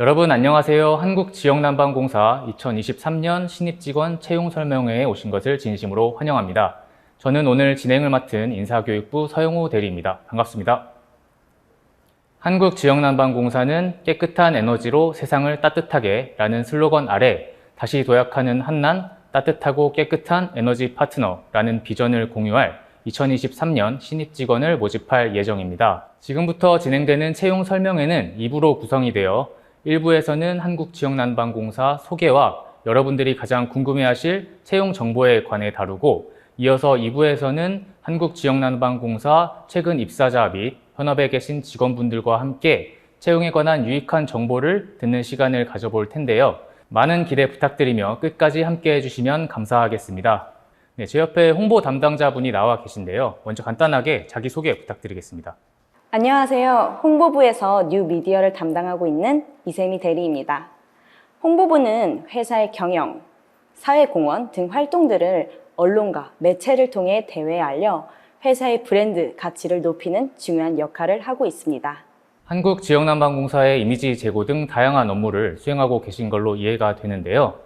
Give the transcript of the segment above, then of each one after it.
여러분 안녕하세요. 한국지역난방공사 2023년 신입직원 채용 설명회에 오신 것을 진심으로 환영합니다. 저는 오늘 진행을 맡은 인사교육부 서영호 대리입니다. 반갑습니다. 한국지역난방공사는 깨끗한 에너지로 세상을 따뜻하게 라는 슬로건 아래 다시 도약하는 한난 따뜻하고 깨끗한 에너지 파트너라는 비전을 공유할 2023년 신입 직원을 모집할 예정입니다. 지금부터 진행되는 채용 설명회는 2부로 구성이 되어 1부에서는 한국지역난방공사 소개와 여러분들이 가장 궁금해하실 채용 정보에 관해 다루고 이어서 2부에서는 한국지역난방공사 최근 입사자 및 현업에 계신 직원분들과 함께 채용에 관한 유익한 정보를 듣는 시간을 가져볼 텐데요. 많은 기대 부탁드리며 끝까지 함께 해주시면 감사하겠습니다. 네, 제 옆에 홍보 담당자분이 나와 계신데요. 먼저 간단하게 자기소개 부탁드리겠습니다. 안녕하세요. 홍보부에서 뉴 미디어를 담당하고 있는 이세미 대리입니다. 홍보부는 회사의 경영, 사회공헌 등 활동들을 언론과 매체를 통해 대외에 알려 회사의 브랜드 가치를 높이는 중요한 역할을 하고 있습니다. 한국지역난방공사의 이미지 제고 등 다양한 업무를 수행하고 계신 걸로 이해가 되는데요.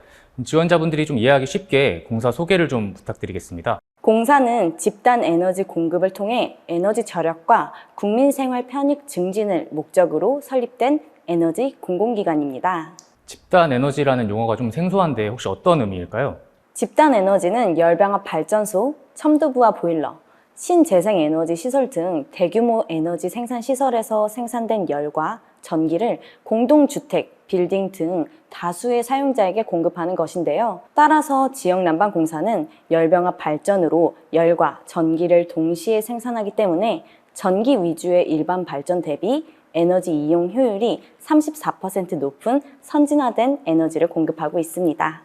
지원자분들이 좀 이해하기 쉽게 공사 소개를 좀 부탁드리겠습니다. 공사는 집단 에너지 공급을 통해 에너지 절약과 국민 생활 편익 증진을 목적으로 설립된 에너지 공공기관입니다. 집단 에너지라는 용어가 좀 생소한데 혹시 어떤 의미일까요? 집단 에너지는 열병합 발전소, 첨도부화 보일러, 신재생 에너지 시설 등 대규모 에너지 생산 시설에서 생산된 열과 전기를 공동주택, 빌딩 등 다수의 사용자에게 공급하는 것인데요. 따라서 지역 난방 공사는 열병합 발전으로 열과 전기를 동시에 생산하기 때문에 전기 위주의 일반 발전 대비 에너지 이용 효율이 34% 높은 선진화된 에너지를 공급하고 있습니다.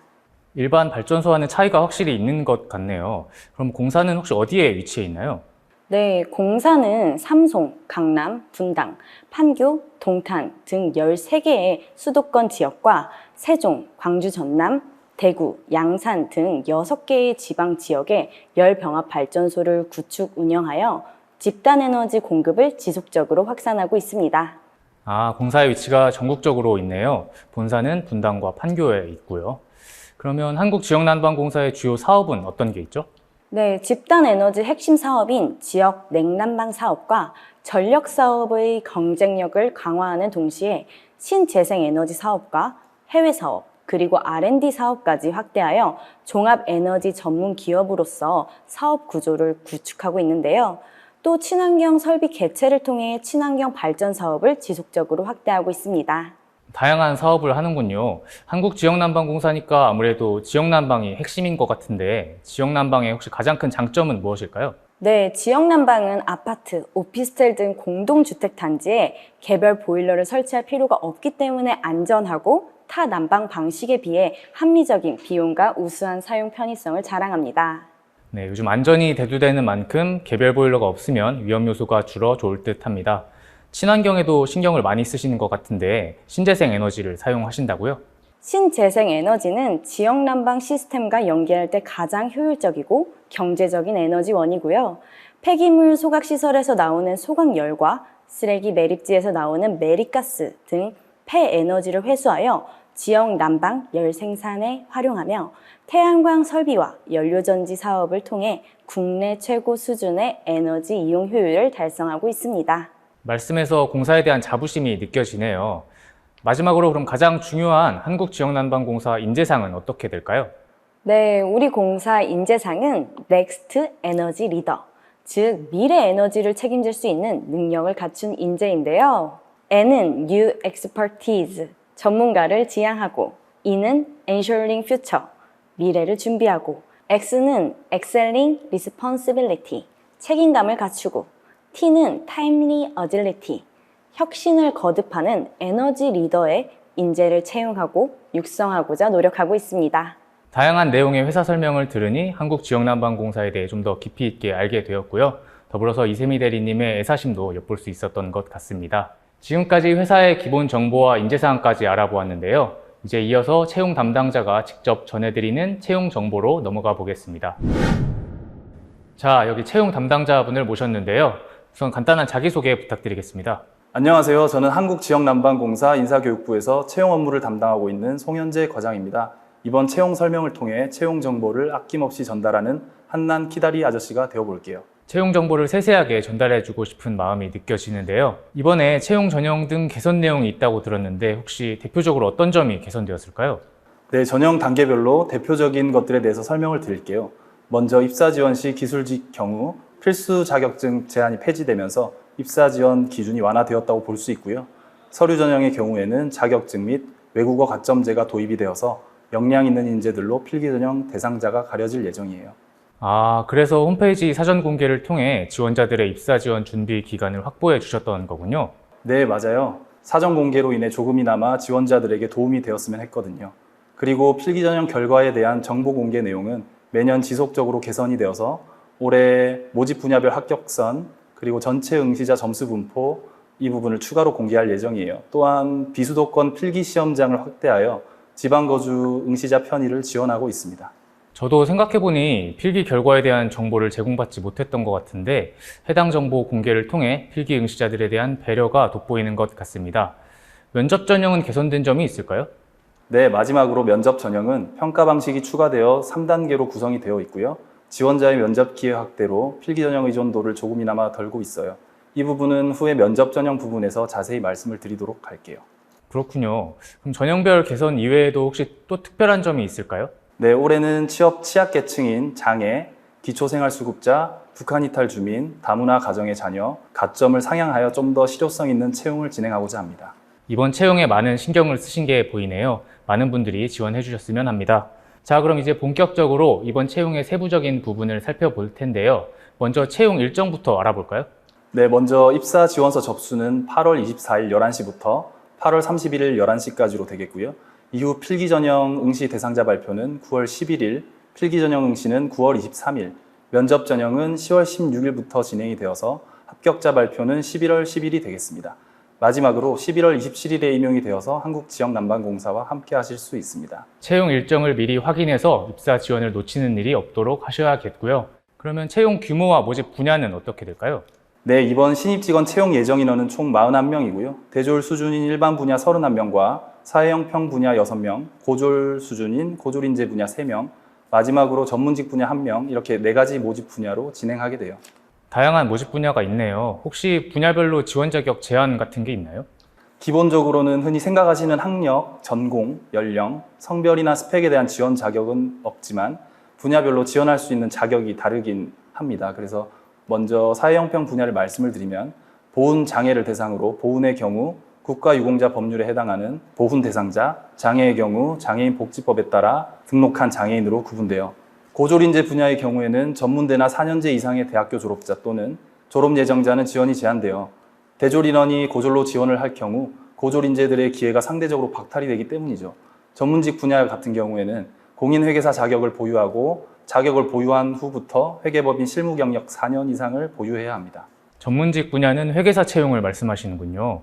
일반 발전소와는 차이가 확실히 있는 것 같네요. 그럼 공사는 혹시 어디에 위치해 있나요? 네, 공사는 삼송, 강남, 분당, 판교, 동탄 등 13개의 수도권 지역과 세종, 광주 전남, 대구, 양산 등 6개의 지방 지역에 열병합 발전소를 구축 운영하여 집단 에너지 공급을 지속적으로 확산하고 있습니다. 아, 공사의 위치가 전국적으로 있네요. 본사는 분당과 판교에 있고요. 그러면 한국지역난방공사의 주요 사업은 어떤 게 있죠? 네, 집단 에너지 핵심 사업인 지역 냉난방 사업과 전력 사업의 경쟁력을 강화하는 동시에 신재생 에너지 사업과 해외 사업, 그리고 R&D 사업까지 확대하여 종합 에너지 전문 기업으로서 사업 구조를 구축하고 있는데요. 또 친환경 설비 개최를 통해 친환경 발전 사업을 지속적으로 확대하고 있습니다. 다양한 사업을 하는군요. 한국지역난방공사니까 아무래도 지역난방이 핵심인 것 같은데 지역난방의 혹시 가장 큰 장점은 무엇일까요? 네, 지역 난방은 아파트, 오피스텔 등 공동주택 단지에 개별 보일러를 설치할 필요가 없기 때문에 안전하고 타 난방 방식에 비해 합리적인 비용과 우수한 사용 편의성을 자랑합니다. 네, 요즘 안전이 대두되는 만큼 개별 보일러가 없으면 위험 요소가 줄어 좋을 듯 합니다. 친환경에도 신경을 많이 쓰시는 것 같은데 신재생 에너지를 사용하신다고요? 신재생 에너지는 지역 난방 시스템과 연계할 때 가장 효율적이고 경제적인 에너지원이고요. 폐기물 소각 시설에서 나오는 소각열과 쓰레기 매립지에서 나오는 매립가스 등 폐에너지를 회수하여 지역 난방 열 생산에 활용하며 태양광 설비와 연료전지 사업을 통해 국내 최고 수준의 에너지 이용 효율을 달성하고 있습니다. 말씀에서 공사에 대한 자부심이 느껴지네요. 마지막으로 그럼 가장 중요한 한국지역난방공사 인재상은 어떻게 될까요? 네, 우리 공사 인재상은 넥스트 에너지 리더, 즉 미래 에너지를 책임질 수 있는 능력을 갖춘 인재인데요. N은 New Expertise, 전문가를 지향하고 E는 Ensuring Future, 미래를 준비하고 X는 Excelling Responsibility, 책임감을 갖추고 T는 Timely Agility, 혁신을 거듭하는 에너지 리더의 인재를 채용하고 육성하고자 노력하고 있습니다. 다양한 내용의 회사 설명을 들으니 한국지역난방공사에 대해 좀 더 깊이 있게 알게 되었고요. 더불어서 이세미 대리님의 애사심도 엿볼 수 있었던 것 같습니다. 지금까지 회사의 기본 정보와 인재사항까지 알아보았는데요. 이제 이어서 채용 담당자가 직접 전해드리는 채용 정보로 넘어가 보겠습니다. 자, 여기 채용 담당자분을 모셨는데요. 우선 간단한 자기소개 부탁드리겠습니다. 안녕하세요. 저는 한국지역난방공사 인사교육부에서 채용 업무를 담당하고 있는 송현재 과장입니다. 이번 채용 설명을 통해 채용 정보를 아낌없이 전달하는 한난 키다리 아저씨가 되어볼게요. 채용 정보를 세세하게 전달해주고 싶은 마음이 느껴지는데요. 이번에 채용 전형 등 개선 내용이 있다고 들었는데 혹시 대표적으로 어떤 점이 개선되었을까요? 네, 전형 단계별로 대표적인 것들에 대해서 설명을 드릴게요. 먼저 입사 지원 시 기술직 경우 필수 자격증 제한이 폐지되면서 입사 지원 기준이 완화되었다고 볼 수 있고요. 서류 전형의 경우에는 자격증 및 외국어 가점제가 도입이 되어서 역량 있는 인재들로 필기 전형 대상자가 가려질 예정이에요. 아, 그래서 홈페이지 사전 공개를 통해 지원자들의 입사 지원 준비 기간을 확보해 주셨던 거군요. 네, 맞아요. 사전 공개로 인해 조금이나마 지원자들에게 도움이 되었으면 했거든요. 그리고 필기 전형 결과에 대한 정보 공개 내용은 매년 지속적으로 개선이 되어서 올해 모집 분야별 합격선 그리고 전체 응시자 점수 분포 이 부분을 추가로 공개할 예정이에요. 또한 비수도권 필기 시험장을 확대하여 지방 거주 응시자 편의를 지원하고 있습니다. 저도 생각해보니 필기 결과에 대한 정보를 제공받지 못했던 것 같은데 해당 정보 공개를 통해 필기 응시자들에 대한 배려가 돋보이는 것 같습니다. 면접 전형은 개선된 점이 있을까요? 네, 마지막으로 면접 전형은 평가 방식이 추가되어 3단계로 구성이 되어 있고요. 지원자의 면접 기회 확대로 필기 전형 의존도를 조금이나마 덜고 있어요. 이 부분은 후에 면접 전형 부분에서 자세히 말씀을 드리도록 할게요. 그렇군요. 그럼 전형별 개선 이외에도 혹시 또 특별한 점이 있을까요? 네, 올해는 취업 취약계층인 장애, 기초생활수급자, 북한 이탈 주민, 다문화 가정의 자녀, 가점을 상향하여 좀 더 실효성 있는 채용을 진행하고자 합니다. 이번 채용에 많은 신경을 쓰신 게 보이네요. 많은 분들이 지원해 주셨으면 합니다. 자, 그럼 이제 본격적으로 이번 채용의 세부적인 부분을 살펴볼 텐데요. 먼저 채용 일정부터 알아볼까요? 네, 먼저 입사 지원서 접수는 8월 24일 11시부터 8월 31일 11시까지로 되겠고요. 이후 필기 전형 응시 대상자 발표는 9월 11일, 필기 전형 응시는 9월 23일, 면접 전형은 10월 16일부터 진행이 되어서 합격자 발표는 11월 10일이 되겠습니다. 마지막으로 11월 27일에 임용이 되어서 한국지역난방공사와 함께 하실 수 있습니다. 채용 일정을 미리 확인해서 입사 지원을 놓치는 일이 없도록 하셔야겠고요. 그러면 채용 규모와 모집 분야는 어떻게 될까요? 네, 이번 신입 직원 채용 예정 인원은 총 41명이고요. 대졸 수준인 일반 분야 31명과 사회형평 분야 6명, 고졸 수준인 고졸 인재 분야 3명, 마지막으로 전문직 분야 1명, 이렇게 네 가지 모집 분야로 진행하게 돼요. 다양한 모집 분야가 있네요. 혹시 분야별로 지원 자격 제한 같은 게 있나요? 기본적으로는 흔히 생각하시는 학력, 전공, 연령, 성별이나 스펙에 대한 지원 자격은 없지만 분야별로 지원할 수 있는 자격이 다르긴 합니다. 그래서 먼저 사회형평 분야를 말씀을 드리면 보훈 장애를 대상으로 보훈의 경우 국가유공자 법률에 해당하는 보훈 대상자, 장애의 경우 장애인 복지법에 따라 등록한 장애인으로 구분되어 고졸인재 분야의 경우에는 전문대나 4년제 이상의 대학교 졸업자 또는 졸업 예정자는 지원이 제한되어 대졸 인원이 고졸로 지원을 할 경우 고졸 인재들의 기회가 상대적으로 박탈이 되기 때문이죠. 전문직 분야 같은 경우에는 공인회계사 자격을 보유하고 자격을 보유한 후부터 회계법인 실무 경력 4년 이상을 보유해야 합니다. 전문직 분야는 회계사 채용을 말씀하시는군요.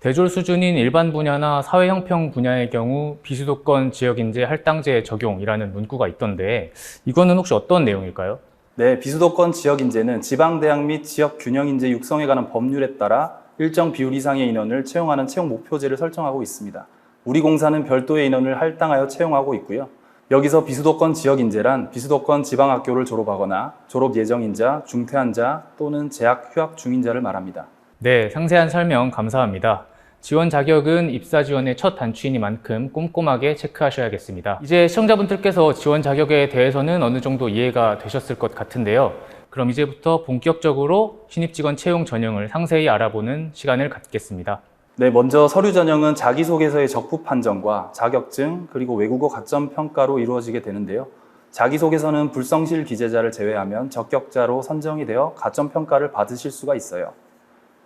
대졸 수준인 일반 분야나 사회 형평 분야의 경우 비수도권 지역 인재 할당제 적용이라는 문구가 있던데 이거는 혹시 어떤 내용일까요? 네, 비수도권 지역 인재는 지방 대학 및 지역 균형 인재 육성에 관한 법률에 따라 일정 비율 이상의 인원을 채용하는 채용 목표제를 설정하고 있습니다. 우리 공사는 별도의 인원을 할당하여 채용하고 있고요. 여기서 비수도권 지역 인재란 비수도권 지방 학교를 졸업하거나 졸업 예정인 자, 중퇴한 자 또는 재학 휴학 중인 자를 말합니다. 네, 상세한 설명 감사합니다. 지원 자격은 입사 지원의 첫 단추이니만큼 꼼꼼하게 체크하셔야겠습니다. 이제 시청자분들께서 지원 자격에 대해서는 어느 정도 이해가 되셨을 것 같은데요. 그럼 이제부터 본격적으로 신입 직원 채용 전형을 상세히 알아보는 시간을 갖겠습니다. 네, 먼저 서류 전형은 자기소개서의 적부 판정과 자격증 그리고 외국어 가점 평가로 이루어지게 되는데요. 자기소개서는 불성실 기재자를 제외하면 적격자로 선정이 되어 가점 평가를 받으실 수가 있어요.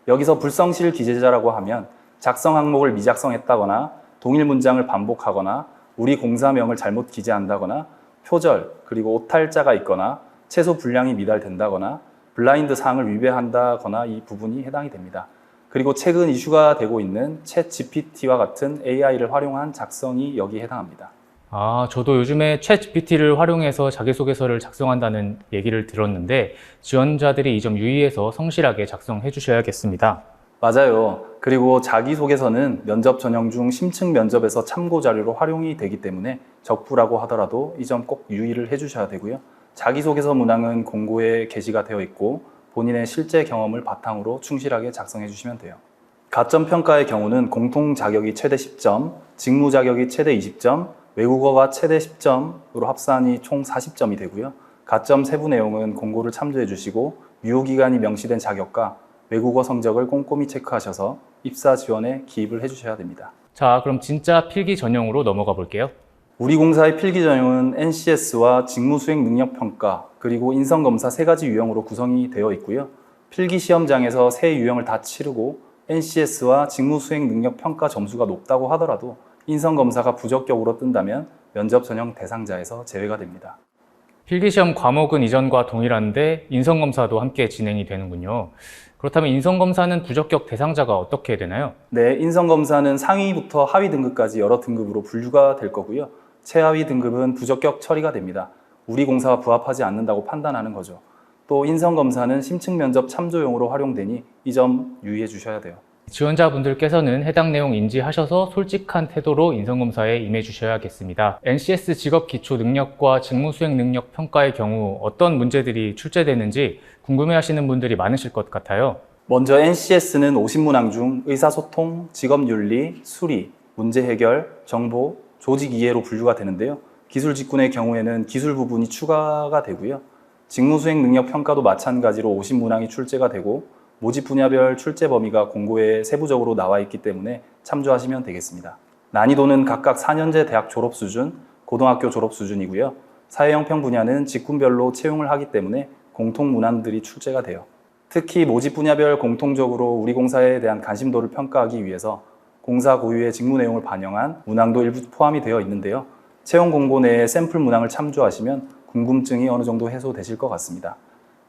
여기서 불성실 기재자라고 하면 작성 항목을 미작성했다거나 동일 문장을 반복하거나 우리 공사명을 잘못 기재한다거나 표절 그리고 오탈자가 있거나 채소 분량이 미달된다거나 블라인드 사항을 위배한다거나 이 부분이 해당이 됩니다. 그리고 최근 이슈가 되고 있는 챗 GPT와 같은 AI를 활용한 작성이 여기에 해당합니다. 아, 저도 요즘에 챗 GPT를 활용해서 자기소개서를 작성한다는 얘기를 들었는데 지원자들이 이 점 유의해서 성실하게 작성해 주셔야겠습니다. 맞아요. 그리고 자기소개서는 면접 전형 중 심층 면접에서 참고 자료로 활용이 되기 때문에 적부라고 하더라도 이 점 꼭 유의를 해주셔야 되고요. 자기소개서 문항은 공고에 게시가 되어 있고 본인의 실제 경험을 바탕으로 충실하게 작성해 주시면 돼요. 가점 평가의 경우는 공통 자격이 최대 10점, 직무 자격이 최대 20점, 외국어가 최대 10점으로 합산이 총 40점이 되고요. 가점 세부 내용은 공고를 참조해 주시고 유효 기간이 명시된 자격과 외국어 성적을 꼼꼼히 체크하셔서 입사 지원에 기입을 해 주셔야 됩니다. 자, 그럼 진짜 필기 전형으로 넘어가 볼게요. 우리 공사의 필기 전형은 NCS와 직무 수행 능력 평가 그리고 인성 검사 세 가지 유형으로 구성이 되어 있고요. 필기 시험장에서 세 유형을 다 치르고 NCS와 직무 수행 능력 평가 점수가 높다고 하더라도 인성 검사가 부적격으로 뜬다면 면접 전형 대상자에서 제외가 됩니다. 필기시험 과목은 이전과 동일한데 인성검사도 함께 진행이 되는군요. 그렇다면 인성검사는 부적격 대상자가 어떻게 되나요? 네, 인성 검사는 상위부터 하위 등급까지 여러 등급으로 분류가 될 거고요. 최하위 등급은 부적격 처리가 됩니다. 우리 공사와 부합하지 않는다고 판단하는 거죠. 또 인성 검사는 심층 면접 참조용으로 활용되니 이 점 유의해 주셔야 돼요. 지원자분들께서는 해당 내용 인지하셔서 솔직한 태도로 인성검사에 임해 주셔야겠습니다. NCS 직업 기초 능력과 직무 수행 능력 평가의 경우 어떤 문제들이 출제되는지 궁금해 하시는 분들이 많으실 것 같아요. 먼저 NCS는 50문항 중 의사소통, 직업윤리, 수리, 문제 해결, 정보, 조직 이해로 분류가 되는데요. 기술 직군의 경우에는 기술 부분이 추가가 되고요. 직무 수행 능력 평가도 마찬가지로 50문항이 출제가 되고 모집 분야별 출제 범위가 공고에 세부적으로 나와 있기 때문에 참조하시면 되겠습니다. 난이도는 각각 4년제 대학 졸업 수준, 고등학교 졸업 수준이고요. 사회형평 분야는 직군별로 채용을 하기 때문에 공통 문항들이 출제가 돼요. 특히 모집 분야별 공통적으로 우리 공사에 대한 관심도를 평가하기 위해서 공사 고유의 직무 내용을 반영한 문항도 일부 포함이 되어 있는데요. 채용 공고 내에 샘플 문항을 참조하시면 궁금증이 어느 정도 해소되실 것 같습니다.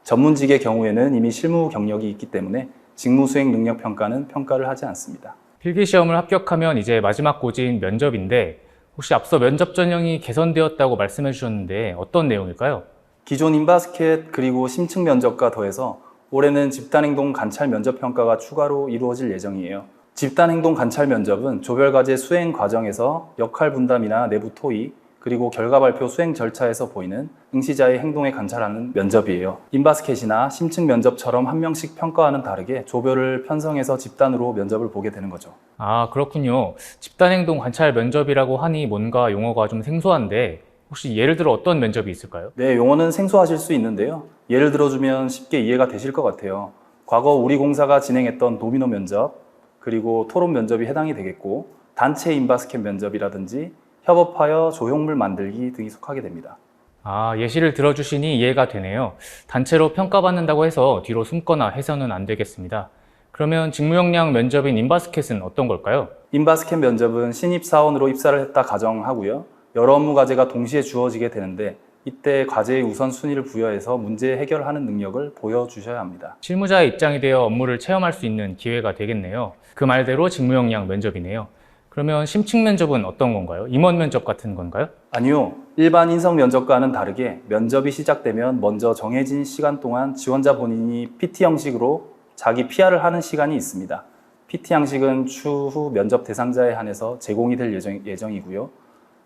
전문직의 경우에는 이미 실무 경력이 있기 때문에 직무 수행 능력 평가는 평가를 하지 않습니다. 필기 시험을 합격하면 이제 마지막 고지인 면접인데 혹시 앞서 면접 전형이 개선되었다고 말씀해 주셨는데 어떤 내용일까요? 기존 인바스켓 그리고 심층 면접과 더해서 올해는 집단행동 관찰 면접 평가가 추가로 이루어질 예정이에요. 집단행동 관찰 면접은 조별과제 수행 과정에서 역할 분담이나 내부 토의, 그리고 결과 발표 수행 절차에서 보이는 응시자의 행동에 관찰하는 면접이에요. 인바스켓이나 심층 면접처럼 한 명씩 평가와는 다르게 조별을 편성해서 집단으로 면접을 보게 되는 거죠. 아, 그렇군요. 집단 행동 관찰 면접이라고 하니 뭔가 용어가 좀 생소한데 혹시 예를 들어 어떤 면접이 있을까요? 네, 용어는 생소하실 수 있는데요. 예를 들어주면 쉽게 이해가 되실 것 같아요. 과거 우리 공사가 진행했던 도미노 면접, 그리고 토론 면접이 해당이 되겠고, 단체 인바스켓 면접이라든지 협업하여 조형물 만들기 등이 속하게 됩니다. 아, 예시를 들어주시니 이해가 되네요. 단체로 평가받는다고 해서 뒤로 숨거나 해서는 안 되겠습니다. 그러면 직무역량 면접인 인바스켓은 어떤 걸까요? 인바스켓 면접은 신입사원으로 입사를 했다 가정하고요. 여러 업무 과제가 동시에 주어지게 되는데 이때 과제의 우선순위를 부여해서 문제 해결하는 능력을 보여주셔야 합니다. 실무자의 입장이 되어 업무를 체험할 수 있는 기회가 되겠네요. 그 말대로 직무역량 면접이네요. 그러면 심층 면접은 어떤 건가요? 임원 면접 같은 건가요? 아니요. 일반 인성 면접과는 다르게 면접이 시작되면 먼저 정해진 시간 동안 지원자 본인이 PT 형식으로 자기 PR을 하는 시간이 있습니다. PT 양식은 추후 면접 대상자에 한해서 제공이 될 예정, 예정이고요.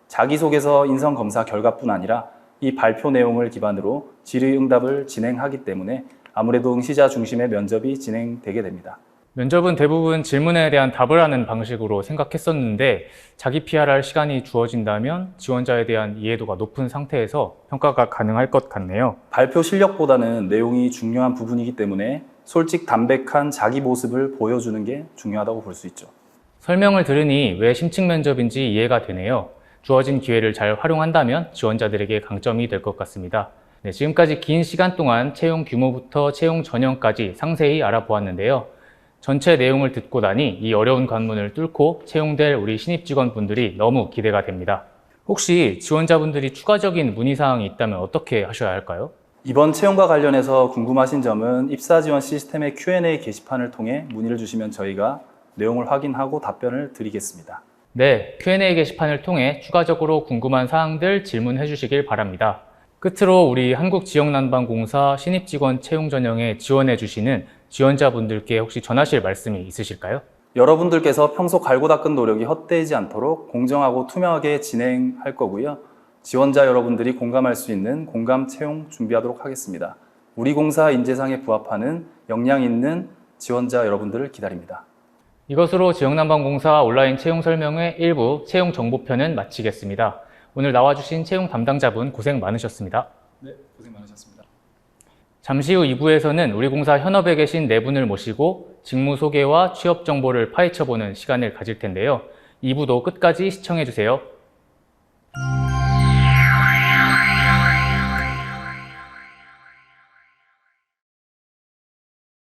자기소개서 인성 검사 결과뿐 아니라 이 발표 내용을 기반으로 질의응답을 진행하기 때문에 아무래도 응시자 중심의 면접이 진행되게 됩니다. 면접은 대부분 질문에 대한 답을 하는 방식으로 생각했었는데 자기 PR할 시간이 주어진다면 지원자에 대한 이해도가 높은 상태에서 평가가 가능할 것 같네요. 발표 실력보다는 내용이 중요한 부분이기 때문에 솔직 담백한 자기 모습을 보여주는 게 중요하다고 볼 수 있죠. 설명을 들으니 왜 심층 면접인지 이해가 되네요. 주어진 기회를 잘 활용한다면 지원자들에게 강점이 될 것 같습니다. 네, 지금까지 긴 시간 동안 채용 규모부터 채용 전형까지 상세히 알아보았는데요. 전체 내용을 듣고 나니 이 어려운 관문을 뚫고 채용될 우리 신입 직원분들이 너무 기대가 됩니다. 혹시 지원자분들이 추가적인 문의사항이 있다면 어떻게 하셔야 할까요? 이번 채용과 관련해서 궁금하신 점은 입사 지원 시스템의 Q&A 게시판을 통해 문의를 주시면 저희가 내용을 확인하고 답변을 드리겠습니다. 네, Q&A 게시판을 통해 추가적으로 궁금한 사항들 질문해 주시길 바랍니다. 끝으로 우리 한국지역난방공사 신입직원 채용 전형에 지원해 주시는 지원자분들께 혹시 전하실 말씀이 있으실까요? 여러분들께서 평소 갈고 닦은 노력이 헛되지 않도록 공정하고 투명하게 진행할 거고요. 지원자 여러분들이 공감할 수 있는 공감 채용 준비하도록 하겠습니다. 우리 공사 인재상에 부합하는 역량 있는 지원자 여러분들을 기다립니다. 이것으로 지역난방공사 온라인 채용 설명회 1부 채용 정보편은 마치겠습니다. 오늘 나와주신 채용 담당자분 고생 많으셨습니다. 네, 고생 많으셨습니다. 잠시 후 2부에서는 우리 공사 현업에 계신 네 분을 모시고 직무 소개와 취업 정보를 파헤쳐보는 시간을 가질 텐데요. 2부도 끝까지 시청해주세요.